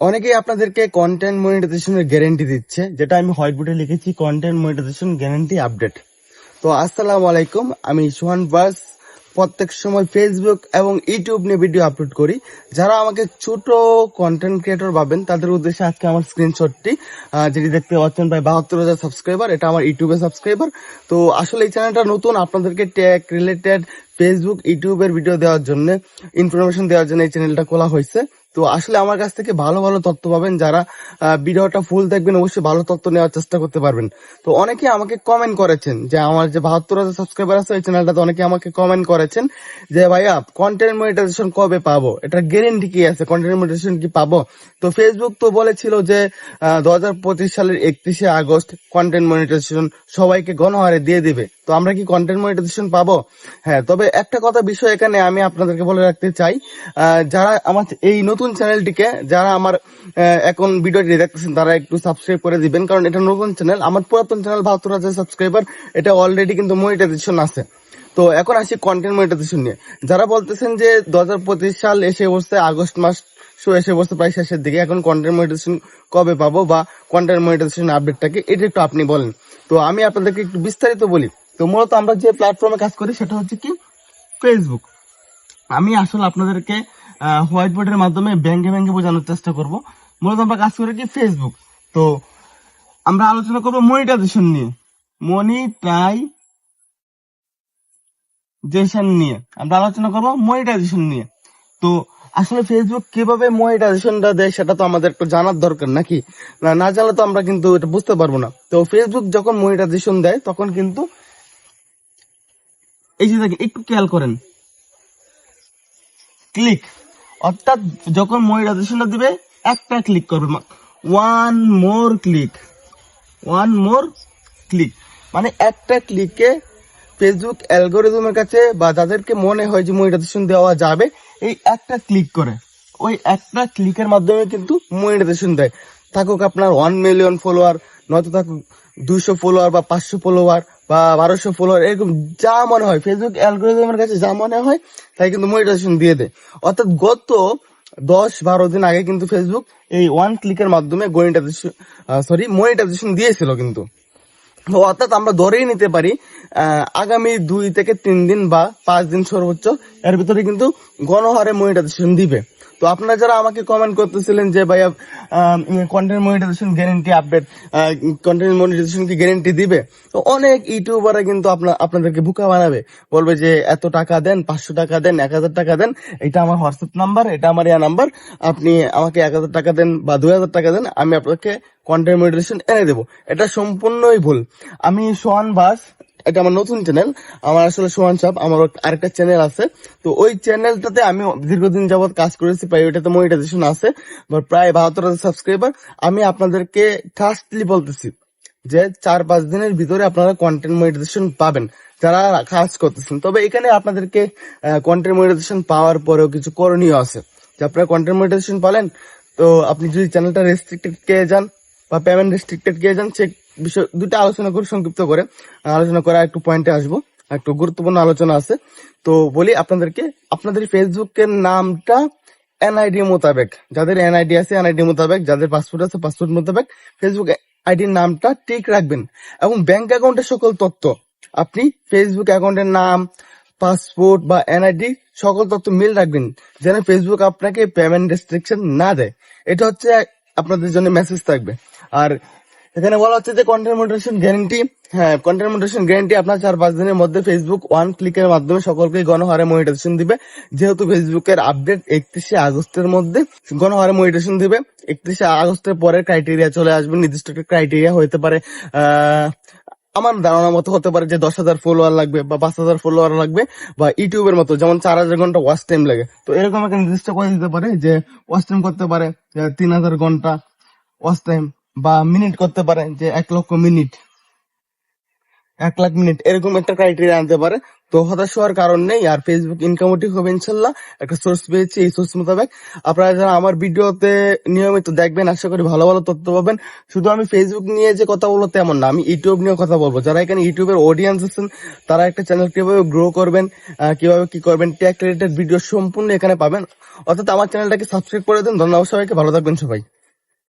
অনেকেই আপনাদেরকে কন্টেন্ট মনিটাইজেশনের গ্যারেন্টি দিচ্ছে, যেটা আমি হোয়াইট বোর্ডে লিখেছি কন্টেন্ট মনিটাইজেশন গ্যারেন্টি আপডেট তো আসসালামু আলাইকুম, আমি সোহান বাস। প্রত্যেক সময় ফেসবুক এবং ইউটিউব নিয়ে ভিডিও আপলোড করি। যারা আমাকে ছোট কন্টেন্ট ক্রিয়েটর ভাবেন, তাদের উদ্দেশ্যে আজকে আমার স্ক্রিনশটটি যেটি দেখতে পাচ্ছেন প্রায় বাহাত্তর হাজার সাবস্ক্রাইবার এটা আমার ইউটিউবে সাবস্ক্রাইবার তো আসলে এই চ্যানেলটা নতুন, আপনাদেরকে ট্যাগ রিলেটেড ফেসবুক ইউটিউবের ভিডিও দেওয়ার জন্য ইনফরমেশন দেওয়ার জন্য এই চ্যানেলটা খোলা হয়েছে। তো আসলে আমার কাছ থেকে ভালো ভালো তথ্য পাবেন যারা ভিডিওটা ফুল দেখবেন, অবশ্যই ভালো তথ্য নেওয়ার চেষ্টা করতে পারবেন। তো অনেকে আমাকে কমেন্ট করেছেন যে, আমার যে বাহাত্তর হাজার সাবস্ক্রাইবার আছে, এই চ্যানেলটাতে অনেকে আমাকে কমেন্ট করেছেন যে, ভাইয়া কন্টেন্ট মনিটাইজেশন কবে পাবো? এটা গ্যারেন্টি কি আছে? কন্টেন্ট মনিটাইজেশন কি পাবো? তো ফেসবুক তো বলেছিল যে দু হাজার পঁচিশ সালের একত্রিশে আগস্ট কন্টেন্ট মনিটাইজেশন সবাইকে গণহারে দিয়ে দিবে। তো আমরা কি কন্টেন্ট মনিটাইজেশন পাবো? হ্যাঁ তবে একটা কথা বিষয় এখানে আমি আপনাদেরকে বলে রাখতে চাই যারা আমার এই নতুন চ্যানেলটিকে যারা আমার এখন ভিডিওটি দেখতেছেন, তারা একটু সাবস্ক্রাইব করে দিবেন, কারণ এটা নতুন চ্যানেল। আমার পুরাতন চ্যানেল বাহাত্তর হাজার সাবস্ক্রাইবার এটা অলরেডি কিন্তু মনিটাইজেশন আছে। তো এখন আসি কন্টেন্ট মনিটাইজেশন নিয়ে। যারা বলতেছেন যে দু হাজার পঁচিশ সাল এসে বসছে, আগস্ট মাস শো এসে বসছে প্রায় শেষের দিকে, এখন কন্টেন্ট মনিটাইজেশন কবে পাবো বা কন্টেন্ট মনিটাইজেশন আপডেটটাকে এটা একটু আপনি বলেন। তো আমি আপনাদেরকে একটু বিস্তারিত বলি। তো মূলত আমরা যে প্ল্যাটফর্মে কাজ করি, সেটা হচ্ছে কি? ফেসবুক আমি আসলে আপনাদেরকে হোয়াইট বোর্ডের মাধ্যমে ব্যাংকে ব্যাংকে বোঝানোর চেষ্টা করব। মূলত আমরা কাজ করি কি ফেসবুক তো আমরা আলোচনা করব মনিটাইজেশন নিয়ে। মনিটাইজেশন নিয়ে। আমরা আলোচনা করব মনিটাইজেশন নিয়ে। তো আসলে ফেসবুক কীভাবে মনিটাইজেশনটা দেয় সেটা তো আমাদের একটু জানার দরকার, নাকি? না না জানলে তো আমরা কিন্তু এটা বুঝতে পারব না। তো ফেসবুক যখন মনিটাইজেশন দেয়, তখন কিন্তু এই যে দেখেন, একটু খেয়াল করেন। ক্লিক অর্থাৎ যখন মনিটাইজেশনটা দিবে, একটা ক্লিক করবে one more click one more click মানে একটা ক্লিকে ফেসবুক অ্যালগোরিদমের কাছে বা যাদেরকে মনে হয় যে মনিটাইজেশন দেওয়া যাবে, এই একটা ক্লিক করে। ওই একটা ক্লিকের মাধ্যমে কিন্তু মনিটাইজেশন দেয়। থাকুক আপনার ওয়ান মিলিয়ন ফলোয়ার নয়তো থাকুক দুশো ফলোয়ার বা পাঁচশো ফলোয়ার বা বারোশো ফলোয়ার এরকম যা মনে হয় ফেসবুক অ্যালগোরিদমের কাছে যা মনে হয়, তাই কিন্তু মনিটাইজেশন দিয়ে দেয়। অর্থাৎ গত দশ বারো দিন আগে কিন্তু ফেসবুক এই ওয়ান ক্লিকের মাধ্যমে মনিটাইজেশন সরি মনিটাইজেশন দিয়েছিল কিন্তু। অর্থাৎ আমরা ধরেই নিতে পারি আগামী দুই থেকে তিন দিন বা পাঁচ দিন সর্বোচ্চ এর ভিতরে কিন্তু গণহারে মনিটাইজেশন দিবে। তো আপনারা যারা আমাকে কমেন্ট করতেছিলেন যে ভাইয়া content monetisation guarantee update content monetisation কি গ্যারেন্টি দিবে? তো অনেক ইউটিউবাররা কিন্তু আপনার আপনাদেরকে বুকা বানাবে। বলবে যে এত টাকা দেন, পাঁচশো টাকা দেন, এক হাজার টাকা দেন, এটা আমার হোয়াটসঅ্যাপ নাম্বার এটা আমার ইয়া নাম্বার আপনি আমাকে এক হাজার টাকা দেন বা দুই হাজার টাকা দেন, আমি আপনাকে কন্টেন্ট মনিটাইজেশন এনে দেবো। এটা সম্পূর্ণই ভুল। আমি সোহান বাস এটা আমার নতুন চ্যানেল আমার আসলে সোহান সাপ আমার আরেকটা চ্যানেল আছে। তো ওই চ্যানেলটাতে আমি দীর্ঘদিন যাবত কাজ করেছি, প্রায় ওইটাতে মনিটাইজেশন আছে। প্রায় বাহাত্তর হাজার সাবস্ক্রাইবার আমি আপনাদেরকে ট্রাস্টলি বলতেছি যে চার পাঁচ দিনের ভিতরে আপনারা কন্টেন্ট মনিটাইজেশন পাবেন, যারা কাজ করতেছেন। তবে এখানে আপনাদেরকে কন্টেন্ট মনিটাইজেশন পাওয়ার পরেও কিছু করণীয় আছে। যে আপনারা কন্টেন্ট মনিটাইজেশন পালেন, তো আপনি যদি চ্যানেলটা রেস্ট্রিক্টেড কে যান বা পেমেন্ট রেস্ট্রিক্টেড কে যান, সে বিষয় দুটো আলোচনা করে, সংক্ষিপ্ত করে, আলোচনা করা একটু পয়েন্টে আসব। একটু গুরুত্বপূর্ণ আলোচনা আছে। তো বলি আপনাদেরকে, আপনাদের ফেসবুকের নামটা এনআইডি মোতাবেক। যাদের এনআইডি আছে এনআইডি মোতাবেক। যাদের পাসপোর্ট আছে পাসপোর্ট মোতাবেক। ফেসবুক আইডির নামটা ঠিক রাখবেন। এবং ব্যাংক অ্যাকাউন্টের সকল তথ্য, আপনি ফেসবুক অ্যাকাউন্টের নাম পাসপোর্ট বা এনআইডি সকল তথ্য মিল রাখবেন, যেন ফেসবুক আপনাকে পেমেন্ট রেস্ট্রিকশন না দেয়। এটা হচ্ছে আপনাদের জন্য মেসেজ থাকবে। আর এখানে বলা হচ্ছে যে কন্টেন্ট মনিটাইজেশন গ্যারান্টি হ্যাঁ কন্টেন্ট মনিটাইজেশন গ্যারান্টি আপনার চার পাঁচ দিনের মধ্যে ফেসবুক ওয়ান ক্লিকের মাধ্যমে সকলকে গণহারে মনিটাইজেশন দিবে। যেহেতু ফেসবুকের আপডেট একত্রিশে আগস্টের মধ্যে গণহারে মনিটাইজেশন দিবে, একত্রিশে আগস্টের পরে ক্রাইটেরিয়া চলে আসবে, নির্দিষ্ট একটা ক্রাইটেরিয়া হতে পারে আমার ধারণা মতো হতে পারে যে দশ হাজার ফলোয়ার লাগবে বা পাঁচ হাজার ফলোয়ার লাগবে বা ইউটিউবের মতো, যেমন চার হাজার ঘণ্টা ওয়াচ টাইম লাগে। তো এরকম একটা নির্দিষ্ট করে দিতে পারে যে ওয়াচ টাইম করতে পারে তিন হাজার ঘণ্টা ওয়াচ টাইম বা মিনিট করতে পারে যে এক লক্ষ মিনিট এক লাখ মিনিট এরকম একটা ক্রাইটেরিয়া আনতে পারে। তো হতাশ হওয়ার কারণ নেই, আর ফেসবুক ইনকামটি হবে ইনশাল্লাহ একটা সোর্স পেয়েছি এই সোর্স মোতাবেক। আপনারা যারা আমার ভিডিওতে নিয়মিত দেখবেন, আশা করি ভালো ভালো তথ্য পাবেন। শুধু আমি ফেসবুক নিয়ে যে কথা বলব তেমন না, আমি ইউটিউব নিয়ে কথা বলব। যারা এখানে ইউটিউবের অডিয়েন্স আছেন, তারা একটা চ্যানেল কীভাবে গ্রো করবেন কীভাবে কি করবেন ট্যাক রিলেটেড ভিডিও সম্পূর্ণ এখানে পাবেন। অর্থাৎ আমার চ্যানেলটাকে সাবস্ক্রাইব করে দেন। ধন্যবাদ সবাইকে, ভালো থাকবেন সবাই।